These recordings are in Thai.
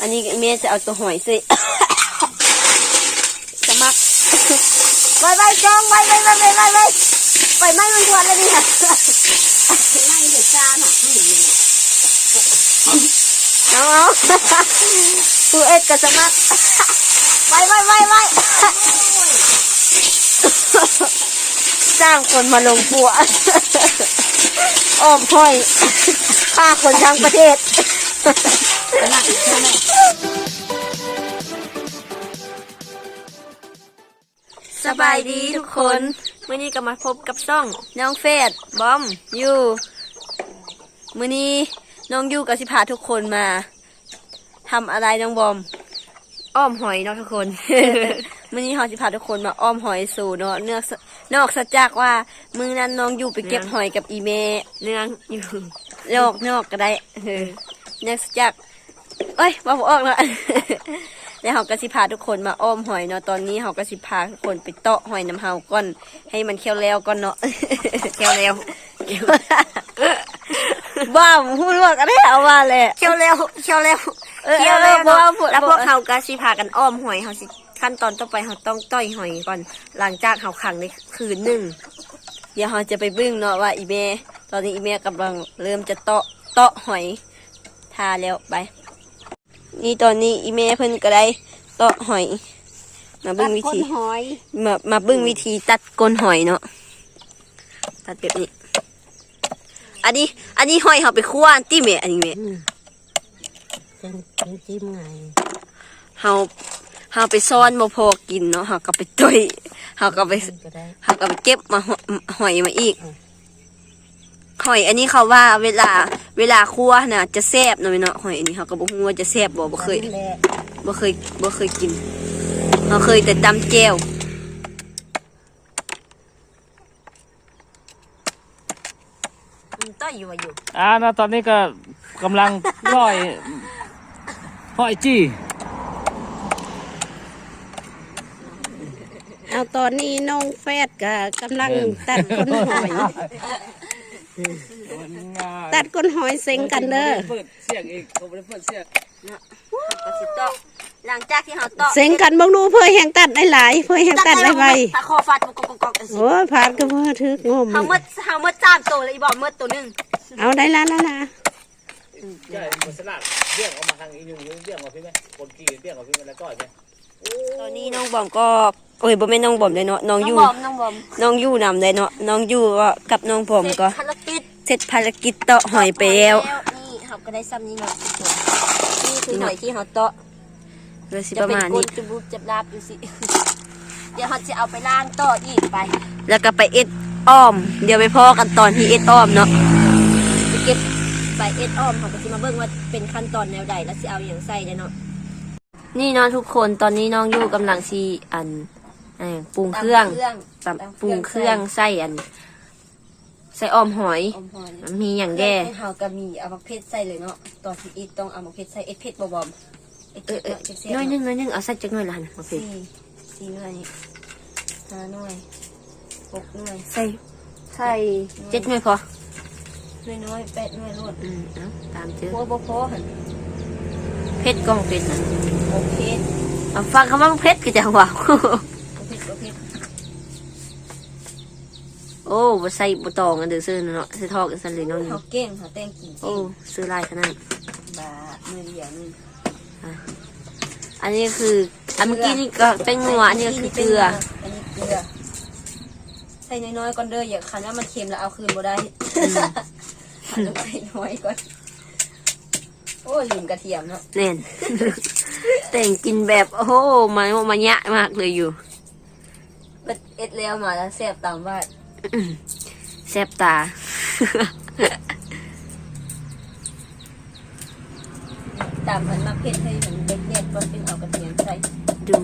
อันนี้แม่จะเอาตัวหอยสิสมัครไว้ไว้จองไว้ไว้ไว้ไว้ไว้ไว้ไปไหม้มันทวนเลยนี่ค่ะไม่เห็นจ้าหนักไม่เห็นเลยเอาเอาผู้เอ็ดกับสมัครไว้ไว้ไว้ไว้จ้างคนมาลงปัวอ้อมห้อยฆ่าคนทั้งประเทศหนักใช่ไหม สบายดีทุกคนมื่อนี้ก็มาพบกับซ่อง น้องเฟดบอมยูมื่อนี้น้องยูกับสิพาทุกคนมาทำอะไรน้องบอม อ้อมหอยเนาะทุกคน มื่อนี้เราสิพาทุกคนมาอ้อมหอยสู่เนาะเนื่อนอกจากว่ามือนั้นน้องยูไปเก็บหอยกับอีเมเนื่องอยู่นอกนอกก็ได้เออ เนื่องจากเอ้ยว่าผมออกแล้วแล้วเขาก็สิพาทุกคนมาอ้อมหอยเนาะตอนนี้เขาก็สิพาทุกคนไปเตาะหอยน้ำเฮาก่อน ให้มันเคี้ยวแล้วก่อนเนาะเคี้ยวแล้วบ้าผมพูดว่าก็ได้เอาว่าแหละเคี้ยวเร็วเคี้ยวเร็วเออเคี้ยวเอเร็อวบ่เนาะเอาพูดแล้วพบ่วกเขาก็สิพากันอ้อมหอยเขาสิขั้นตอนต่อไปเขาต้องต้อยหอยก่อน หลังจากเขาขังในคืนหนึ่งเดี๋ยวเราจะไปเบึ้งเนาะว่าอีเมตอนนี้อีเมกำลังเริ่มจะเตาะเตาะหอย ทาแล้วไป นี่ตอนนี้อีเมเพิ่นก็ได้เตาะหอย มาเบึ้งวิธีหอยมามาเบึ้งวิธีตัดก้นหอยเนาะตัดแบบนี้ อันนี้ อันนี้หอยเขาไปคั่วตีเมอันนี้เมเป็นเป็นจิ้มไงเฮาเฮาไปซ่อนบ่พอกินเนาะเฮาก็ไปต้อยเฮาก็ไปก็ได้เฮาก็ไปเก็บมาหอหอยมาอีก หอยอันนี้เขาว่าเวลาเวลาคั่วน่ะจะแซ่บเนาะแม่เนาะหอยอันนี้เฮาก็บ่ฮู้ว่าจะแซ่บบ่บ่เคยแหละบ่เคยบ่เคยกินเฮาเคยแต่ตำแจ่วมันต้อยอยู่ว่าอยู่อ่านะตอนนี้ก็กำลังร่อยหอยจี้เอาตอนนี้น้องแฟดก็กำลังตัดก้นหอย ตัดก้นหอยเซ็งกันเด้อเปิดเสียงอีกผมไม่ได้เปิดเสียงก็สิเตาะหลังจากที่เฮาเตาะเซ็งกันบังดูเพื่อแห่งตัดได้หลายเพื่อแห่งตัดได้ไวถ้าคอฟาดกกกกๆๆๆสิโอ้ยผ่านก็เพื่อทึกงมเฮาหมดเฮาหมดสามตัวเลยอีบอกหมดตัวหนึงเอาได้แล้วแล้วนะใช่บนสลัดเบี้ยงออกมาทางอีนึงเบี้ยงออกพี่ไหมคนกี่เบี้ยงออกพี่ไหมแล้วก็ใช่ตอนนี้น้องบอมก็โอ้ยบ่แม่นน้องบอมเลยเนาะน้องยู่น้องบอมน้องยู่นำเลยเนาะน้องยู่ก็กับน้องบอมก็ภารกิจเสร็จภารกิจเตาะหอยไปแล้วนี่เขาก็ได้ซ้ำนี่เนาะนี่คือหอยที่เขาเตาะเลยสิจะประเป็นมาณก้นี้นจุบุบจับลาบอยู่สิ เดี๋ยวเขาจะเอาไปล้างต่ออีกไป แล้วก็ไปเอ็ดอ้อม เดี๋ยวไปพ่อกันตอนที่เอ็ดอ้อมเนาะไปเก็บใบเอ็ดอ้อมเขาก็จะมาเบิ่งว่าเป็นขั้นตอนแนวใดแล้วจะเอาอย่างใส่ได้เนาะ นี่เนาะทุกคนตอนนี้น้องยู่กำลังซีอันอันปรุงเครื่องตามตำปรุงเครื่องใส่อัน ใส่อ้อมหอย อมหอยมีอย่างแย่ให้เฮาก็มีเอามะเขือใส่เลยเนาะตอนที่อีทต้องเอามะเขือใส่เอ็ดเผ็ดบ่บอมเอ็ดเอเผ็อดเออเนาะเจ็บเสียน้อยหนึงน้อยหนึงเอาใส่จักหน่อยละหันโอเคสี่สี่หน่วยนี่ห้าหน่วยหกหน่วยใส่ใส่เจ็ดหน่วยพอหน่วยน้อยแปดหน่วยรวดอืมเอาตามเจอโพบ่พอหั่นเพชรกล้องเพชรนะโอเคเอาฟังคำว่าเพชรก็จะว่าโอเคโอเค โอ้บ่ใส่บ่ตองอันเดือซื้อเนาะซื้อทอกกันซั่นเลยน้องนี่เฮาเก่งเฮาแต่งกินโอ้เก่งซื้อลายขนาดบาหน่วยเดียวนึงอันนี้คืออันเมื่อกี้นี่ก็เป็นงัวอันนี้ก็คือเกลืออันนี้เกลือใส่น้อยๆก่อนเด้ออย่าคันว่ามันเค็มแล้วเอาคืนบ่ได้อันใส่น้อยก่อนโอ้ลืมกระเทียมเนาะแน่นแต่งกินแบบโอ้โหมันมันยะมากเลยอยู่เบิดเอ็ดแล้วมาแล้วแซ่บตามว่า แซบตา ตามมันมาเผ็ดให้มันเด็ดๆก่อนจึงเอากระเทียมใส่ดู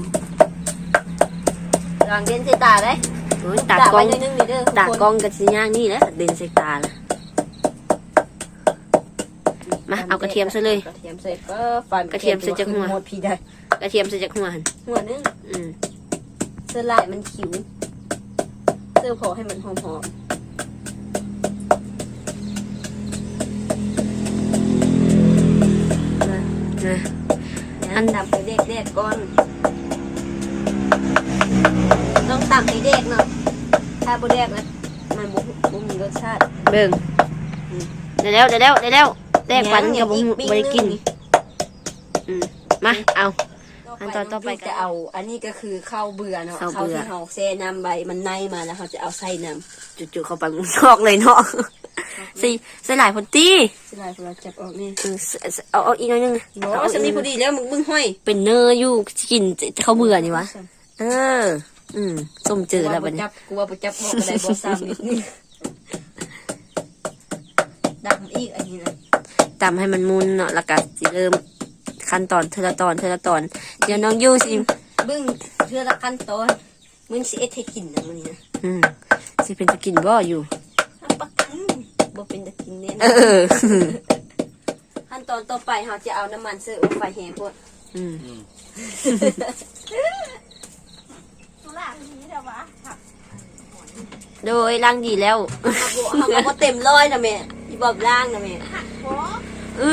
ลองเด่นใส่ตาได้โอ้ยตากล้องไว้หนิดนึงนี่เด้อทุตากคนกล้องกับสิย่างนี่แหละเด่นใส่ตาละมาเอากระเทียมซะเลย กระเทียมใส่ก็ฟันกระเทียมใส่จากหัวหมดพี่ได้ กระเทียมใส่จากหัวหันหัวนึงอืมเสื้อลายมันขิว เสื้อพอให้มันหอมนะนะอันตำให้เด็กเด็กก่อน ต้องตำให้เด็กเนาะ ถ้าบ่เด็กนะมันบ่บ่มีรสชาติ เบิ่งเดี๋ยวแล้วเดี๋ยวแล้วเดี๋ยวแล้วแรกปันกับบ่บ่ได้กิน อืมมา เอา อันต่อต่อไปก็ จะเอา อันนี้ก็คือข้าวเบื่อเนาะข้าวข้าวเบื่อที่เฮาแช่น้ำใบมันในมาแล้วเขาจะเอาใส่น้จุดๆเข้าไปมุงนอกเลยเนาะใส่ใส่หลายพนตีำสลายพวกเราจับออกนี่เออเอาเอาอีกหน่อยหนึงบ่เอาสำนีพอดีแล้วมึงบึ้งห้อยเป็นเนอร์อยู่กินเขาเบื่อนี่วะ เออ อืมส้มเจอแล้วบัดนี้ จับกูว่าบ่จับพวกก็ได้บ่ซ้ำนิดนี่ดำอีกอันนี้นะ ตำให้มันมุนเนาะแล้วก็สิเริ่ม ขั้นตอนเทอละตอนเทอละตอน เดี๋ยวน้องยูสิบึ้งเพื่อละขั้นตอนมึงสิเอ็ดให้กินนะมื้อนี้นะอืมสิเป็นจะกินบ่อยู่เอาปักกันบ่เป็นตะกินแน่นเออนอขั้นตอนต่อไปเราจะเอาน้ำมันเสื้ออุไฟแห้งพวกอืมโดยล้างดีแล้วเอาบ่เอาบ่เต็มร้อยนะแม่อีบอบล่างนะแม่อื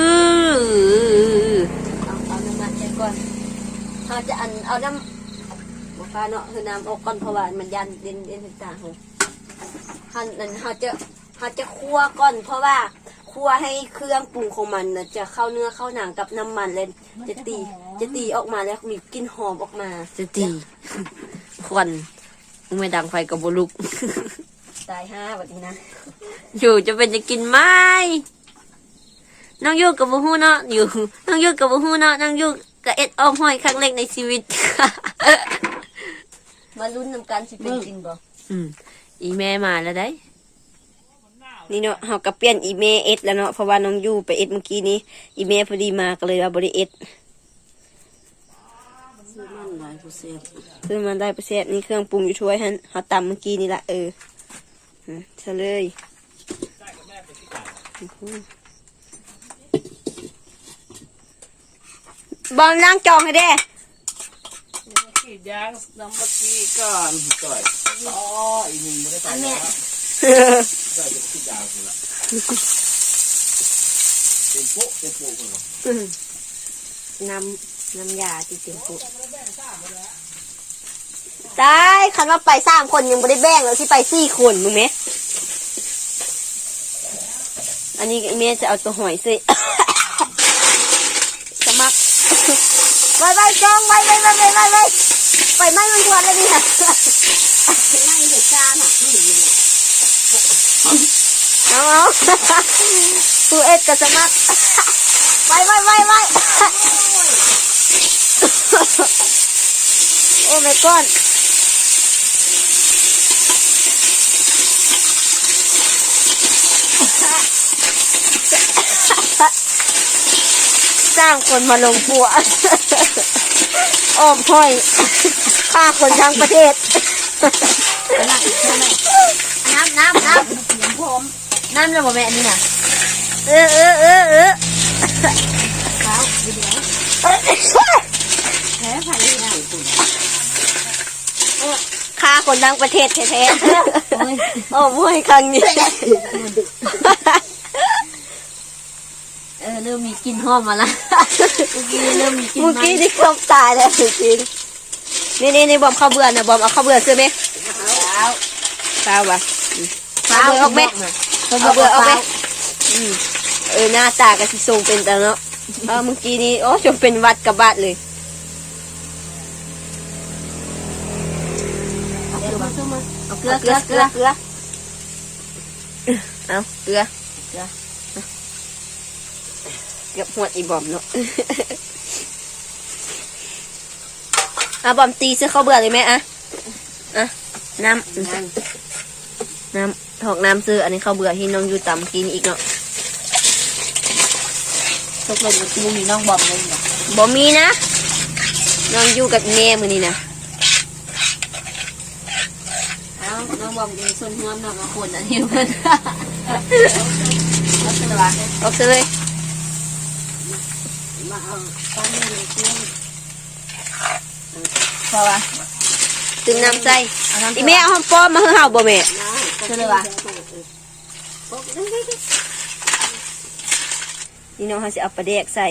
อเอาเอาน้ำมันใส่ก่อน เราจะอันเอาน้ำบ่ฟ้าเนาะคือน้ำออกก่อนเพราะว่ามันยันเด่นเด่นต่างๆเลยหันนั้นเราจะเราจะคั่วก่อนเพราะว่าคั่วให้เครื่องปรุงของมันน่ะจะเข้าเนื้อเข้าหนังกับน้ำมันเลยจะตีจะตีออกมาแล้วมีกลิ่นหอมออกมา จะตีควันไม่ดังไฟกับบุลุกตายห้าแบบนี้นะอยู่จะเป็นจะกินไหมน้องยูกับบูฮูเนาะอยู่น้องยูกับบูฮูเนาะน้องยู กับเอ็ดออมห้อยครั้งแรกในชีวิตมาลุ้นนำกันสิเป็นจริงบ่อืมอีเมมาแล้วได้ นี่เนาะเฮาก็เปลี่ยนอีเมเอ็ดแล้วเนาะเพราะว่าน้องยูไปเอ็ดเมื่อกี้นี้อีเมพอดีมาก็เลยว่าบริเอ็ดซื้อมันหลายผู้เสียบคือมันได้ประเสบนี่เครื่องปรุงอยู่ช่วยฮันเฮาตำเมื่อกี้นี่ละเออฮะเฉลย บอมล้างจองให้เด้กรีดยางน้ำเมื่อกี้ก่อนก่อยต่ออีกหนึ่งไม่ได้ไปอันแล้เนี้วยก็จะกรีดยางกูละเป็นโป๊ะเป็นโป๊ะกูละน้ำน้ำยาที่เต็มปุ๊ได้คันว่าไปสามคนยังไม่ได้แบ่งแล้วที่ไปสี่คนมึงไหมอันนี้อีเมจะเอาตัวหอยสิ สมัคร ไว้ไว้จองไว้ไว้ไว้ไว้ไว้ไว้ไปไหม้มันทวนเลยดิค่ะนั่งเด็กจานอะเอาเอาตัวเอ็ดกับสมัครไว้ไว้ไว้ไว้โอ้ไม่ก้อน สร้างคนมาลงปัวอ้อมห้อยฆ่าคนทั้งประเทศ น้ำน้ำน้ำผมน้ำจะบอกแม่อันนี่น่ะเออเออเออเออเช้าเดี๋ยวเออแพ้ไผ่ได้คุณฆ่าคนทั้งประเทศแท้ๆโอ้มวยครั้งนี้ เออเริ่มมีกลิ่นหอมมาละเมื่อกี้เริ่มมีกลิ่นเมื่อกี้นี่ครบตายแล้วจริงๆนี่นี่นี่บอมข้าวเบื่อนะบอมเอาข้าวเบื่อซื้อไหมเช้าข้าวปะเช้าเอาเบื่อออกไหมเอาเบื่อเอาไหมอืมเออหน้าตากระสิทรงเป็นแต่เนาะเออเมื่อกี้นี้โอ้จนเป็นวัดกับบาดเลยเดี๋ยวมาซื้อมาเอาเกลืเกลืออเกเกลืลืออเกเกลืลืออเอาเกลือ เกือบหวดอีบอมเนาะเอาบอมตีซื้อข้าวเบื่อเลยไหมอะอะน้ำน้ำถอกน้ำซื้ออันนี้ข้าวเบื่อที่น้องอยู่ต่ำกินอีกเนาะตกลงมึงมีน้องบอมเลยเหรอบ่มีนะน้องอยู่กับแม่มือนี่นะเอาน้องบอมมีส่วนหัวน้องกับคนอันนี้เพื่อนเอาเสร็จแล้วออกซื้อเลย มาเอาตอนนี้เลยเกลือพอวะตึงน้ำใส่เอาน้ำอีแม่เอาหอมป้อมมาให้เฮาบ่แม่เสร็จแล้วะนี่น้องเขาจะเอาปลาแดกใส่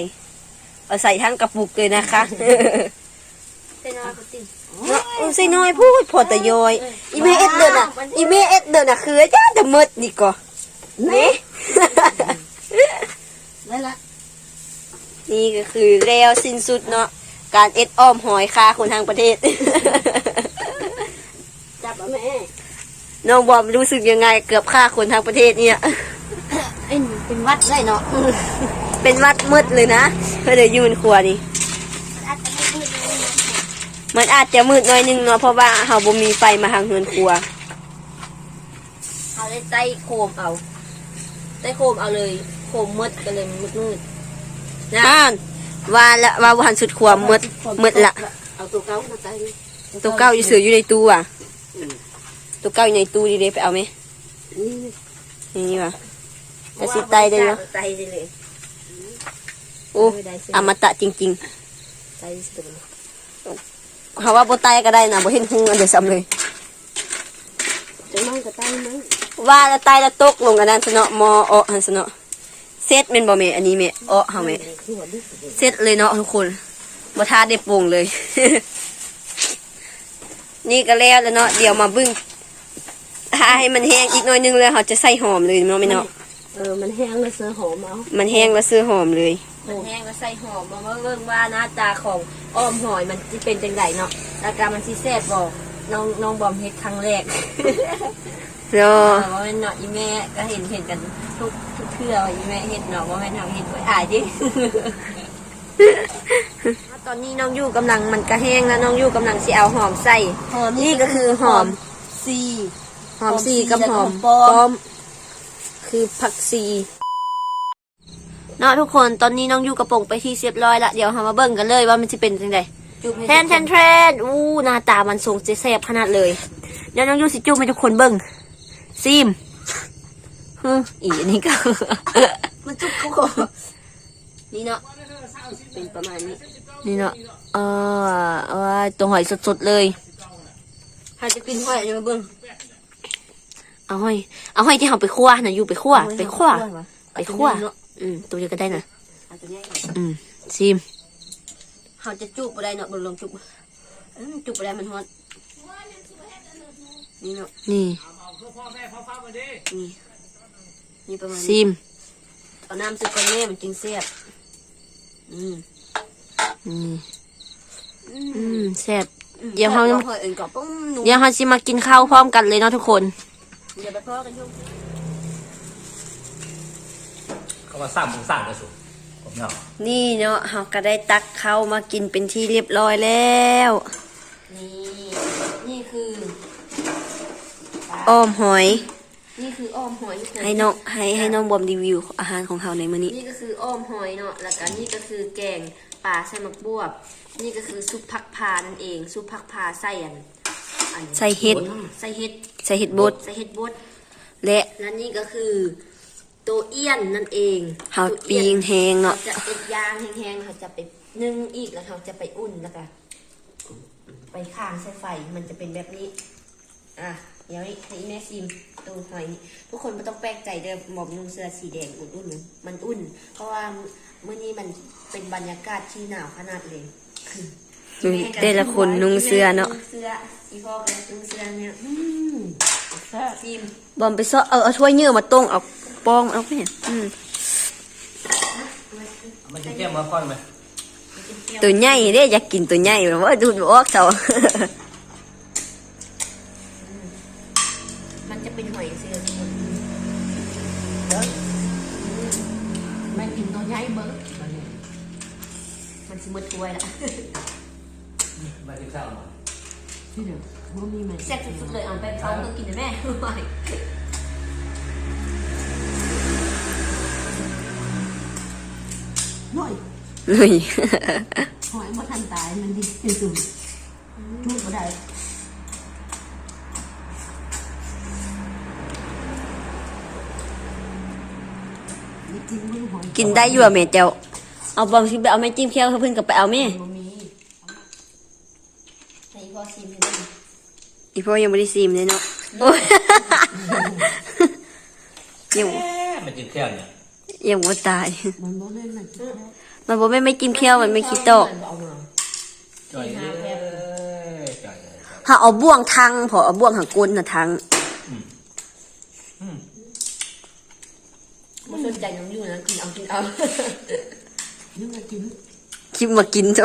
เอาใส่ทั้งกระปุกเลยนะคะใส่น้อยก็ติเนาะอุ้ยใส่น้อยพูดพอต่ยอยอีเมเอสเดินอะอีเมเอสเดินอะคือจ้าแต่มืดนี่ก็นี่ได้ละ นี่ก็คือแล้วสิ้นสุดเนาะการเอ็ดอ้อมหอยคาคนทางประเทศ จับเอาแม่น้องบอมรู้สึกยังไงเกือบฆ่าคนทางประเทศเนี่ยเอ็นเป็นวัดได้เนาะเป็นวัดมืดเลยนะเพื่อเดี๋ยวอยืนครัวนี่อาจจะไม่พูดเลยนะมันอาจจะมืดหน่อยนึงเนาะเพราะว่าเฮาบ่มีไฟมาทางเฮือนครัวเอาได้ใต้โคมเอาใต้โคมเอาเลย โคมมืดก็เลยมืดมืด อ่านว่าละว่าวันสุดครัวมืดมืดละเอาตัวเก้ามาใต้ดิตัวเก้าอยู่เสืออยู่ในตู้อะตัวเก้าอยู่ในตู้ดีๆไปเอาไหมนี่นี่ว่ะจะสิไตได้เนาะไตได้เลยโอ้อมตะจริงไตสุดๆเขาว่าบ่ไตก็ได้นะบ่เห็นหุงอันเดียวซ้ำเลยจะนั่งกับไตมั้งว่าแล้วไตแล้วตกลงอันนั้นซะเนาะมออหันซะเนาะเซตแม่นบ่แม่อันนี้แม่อ้อเฮาแม่หัวดิเสร็จเลยเนาะทุกคนบ่ทาได้โป่งเลย นี่ก็แล้วแล้วเนาะเดี๋ยวมาบึ้งถ้าให้มันแห้งอีกหน่อยนึงแล้วเราจะใส่หอมเลยเนาะไม่เนาะเออมันแห้งแล้วเสือหอมเอา มันแห้งแล้วซื้อหอมเลย มันแห้งแล้วใส่หอมมาเบิ่งว่าหน้าตาของอ้อมหอยมันจะเป็นจังไดเนาะอาการมันสิแซ่บบ่น้องน้องบอมเฮ็ดครั้งแรก เนาะว่าแม่นเนาะอีแม่ก็เห็นเห็นกันทุกทุกเทื่อว่าอีแม่เห็นเนาะว่าแม่นทำเห็นไว้อายดิ ตอนนี้น้องยู่กำลังมันก็แห้งแล้วน้องยู่กำลังสิเอาหอมใส่นี่ก็คือหอม ซี หอมซีกับหอมหอม ปลอมมคือผักซีเนาะทุกคนตอนนี้น้องยู่กระโปรงไปที่เรียบร้อยละเดี๋ยวเรามาเบิ่งกันเลยว่ามันจะเป็นยังไงจุบให้แทนแทนแทนอู้หน้าตามันทรงเจ๊แซ่บขนาดเลยเดี๋ยวน้องยูสิจุ๊บให้ทุกคนเบิ่ง ซิมฮึอีอันนี้ก็ มันจุบกูนี่เนาะเป็นประมาณนี้นี่เนาะเออเอาไว้ตัวหอยสดๆเลยถ้าจะกินหอยจะมาเบิ่งเอาหอยเอาหอยที่เราไปคั่วนะอยู่ไปคั่วไปคั่วไปคั่วเนาะอืมตัวเดียวก็ได้นะเอาตัวนี้ก่อนอืมซิมเขาจะจุบบ่ได้เนาะบ่ลงจุบเอ้ยจุบบ่ได้มันฮอตนี่เนาะนี่ พ่อแม่พ่อฟ้ามาดินี่นี่ประมาณนี้ซิมเอาน้ำซุปก่อนแม่มันจึงแซ่บอืมอืมอืมแซ่บเดี๋ยวเขาหอยอื่นก่อนปุ้มหนูเดี๋ยวเราสิมากินข้าวพร้อมกันเลยเนาะทุกคนเดี๋ยวไปพ่อกันช่วงเขามาสร้างมึงสร้างกระสุนผมเนาะนี่เนาะเราก็ได้ตักข้าวมากินเป็นที่เรียบร้อยแล้ว นี่ นี่คือ อ้อมหอย นี่คืออ้อมหอยให้น้องให้ให้น้องบอมรีวิวอาหารของเขาในมื้อนี้ นี่ก็คืออ้อมหอยเนาะแล้วก็นี่ก็คือแกงปลาใส่หมักบวบ นี่ก็คือซุปผักพานั่นเอง ซุปผักพาใส่อันอันใส่เห็ด ใส่เห็ดใส่เห็ดบด ใส่เห็ดบด และและนี่ก็คือตัวเอี้ยนนั่นเองเฮาตัวปีอี้ยงแหงเราเนาะ จะเป็นยางแห้งๆเขาจะไปนึ่งอีกแล้วเขาจะไปอุ่นแล้วก็ไปข้างใส่ไฟมันจะเป็นแบบนี้ อะ เดี๋ยวให้ให้แม่ซิมตัวหอยนี่ทุกคนไม่ต้องแปลกใจเด้อหมอมนุ่งเสื้อสีแดงอุ่นๆมันอุ่น เพราะว่าเมื่อนี้มันเป็นบรรยากาศที่หนาวขนาดเลยอืมแต่ละคนนุ่งเสื้อเนาะเสื้ออีพ่อกันนุ่งเสื้อเนี่ยอืมซิม บอมไปซ้อเอาเอาถ้วยเนื้อมาต้งเอาปองเอาไปเนี่ยอืมมันจะแก้มมาค่อยไหม ตัวใหญ่เด้อยากกินตัวใหญ่แบบว่าดูดบ่ออกเสา มันสิหมดถ้วยละมาที่สร้างมาแซ่บสุดๆเลยเอาไปเผาเมื่อกินนะแม่หน่อยเลยหอยมาทันตายมันดีที่สุดทุกบ่ได้กินได้อยู่อะแม่เจ้า เอาบอมสิไปเอาแม่จิ้มเคี้ยวเขาเพิ่นก็ไปเอาแม่บ่มีให้พ่อชิมให้ดูอีพ่อยังไม่ได้ซีมเลยเนาะโอ้ยยังมันจะแก้มเนี่ยยังบ่ตายมันบ่เล่นน่ะมันบ่แม่นไม่จิ้มเคี้ยวมันไม่คิดตอกเอามาจ่อยเลยจ่อยเลยหาเอาบ่วงทังพอเอาบ่วงหางก้นน่ะทังไม่สนใจน้องอยู่นะกินเอากินเอา นึกว่ากินคลิปมากินจ้ะ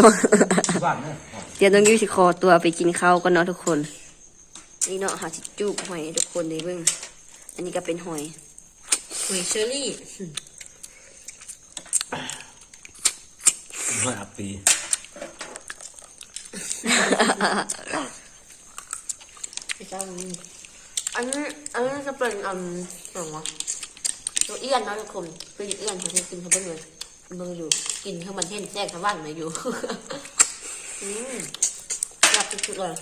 บ้านเนี่ยเดี๋ยวน้องยูสิคอตัวไปกินข้าวกันเนาะทุกคน นี่เนาะหาสิจูบหอยให้ทุกคนได้เบิ่งอันนี้ก็เป็นหอยหอยเชอรี่ห้าปีไปเจ้านี่อันนี้อันนี้จะเป็นอันอะไรวะตัวเอี้ยนนะทุกคนเป็นเอี้ยนเขาจะกินเขาเบิ่งเลยเบิ่งอยู่ กินเขามันเห็นแทรกสะว่านมาอยู่ อืมอยากสุดๆเลย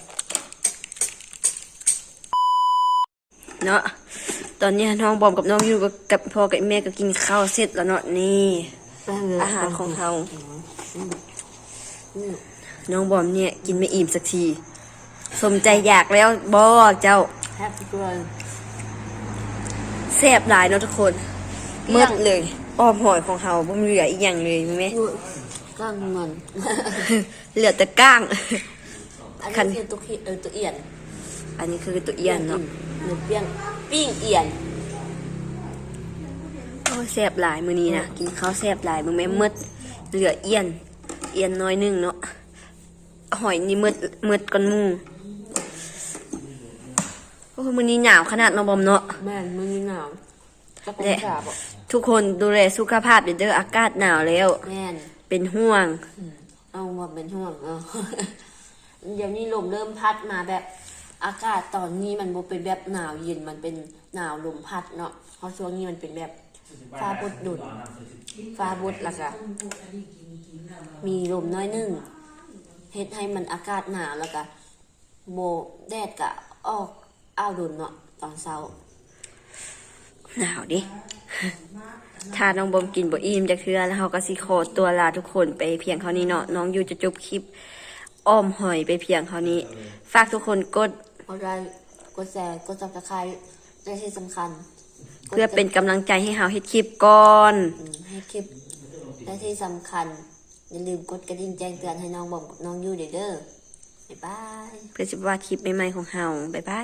เนาะตอนนี้น้องบอมกับน้องยูก็กับพ่อกับแม่ก็กินข้าวเสร็จแล้วเนาะนี่อาหารของเราน้องบอมเนี่ยกินไม่อิ่มสักที สมใจอยากแล้วบอเจ้าแฮปปี้เบิร์ดแซ่บหลายเนาะทุกคนเมื่ดเลย อ้อมหอยของเราบ่มีเหลืออีกอย่างเลยไหมกล้างมันเหลือแต่ก้าง อันคันนี้คือตัวขี้เออตัวเอียน อันนี้คือตัวเอียนเนาะหนึ่งเปี้ยงปิ้งเอียนโอ้ยแซ่บหลายมื้อนี้นะกินข้าวแซ่บหลายมึงแม่เมื่ดเหลือเอียน เอียนน้อยหนึงเนาะหอยนี่เมื่ดเมื่ดก่อนหมู่โอ้ยมื้อนี้หนาวขนาดน้องบอมเนาะแม่นมือหนาวจะเป็นแหละสาบอะ ทุกคนดูแลสุขภาพเด้อเด้ออากาศหนาวแล้ว แม่นเป็นห่วง เอามาเป็นห่วงเออเดี๋ยวนี้ลมเริ่มพัดมาแบบ อากาศตอนนี้มันบ่เป็นแบบหนาวเย็นมันเป็นหนาวลมพัดเนาะเพราะช่วงนี้มันเป็นแบบฟ้าบดดุดฟ้าบดและก็มีลมน้อยหนึงเฮ็ดให้มันอากาศหนาวแล้วก็โบแดดก็ออกอ้าวดุนเนาะตอนเช้า หนาวดิ ถ้าน้องบอมกินบ่อิ่มจะคือแล้วเขาก็สิขอตัวลาทุกคนไปเพียงเท่านี้เนาะน้องอยู่จะจบคลิปอ้อมหอยไปเพียงเท่านี้ ฝากทุกคนกดกดไลค์กดแชร์กดซับสไครต์และที่สำคัญกดเพื่อเป็นกำลังใจให้เฮาเฮ็ดคลิปก่อนอืมให้คลิปและที่สำคัญอย่าลืมกดกระดิ่งแจ้งเตือนให้น้องบอมกับน้องยูเด้อเด้อบ๊ายบายเพื่อจะว่าคลิปใหม่ๆของเฮาบ๊ายบาย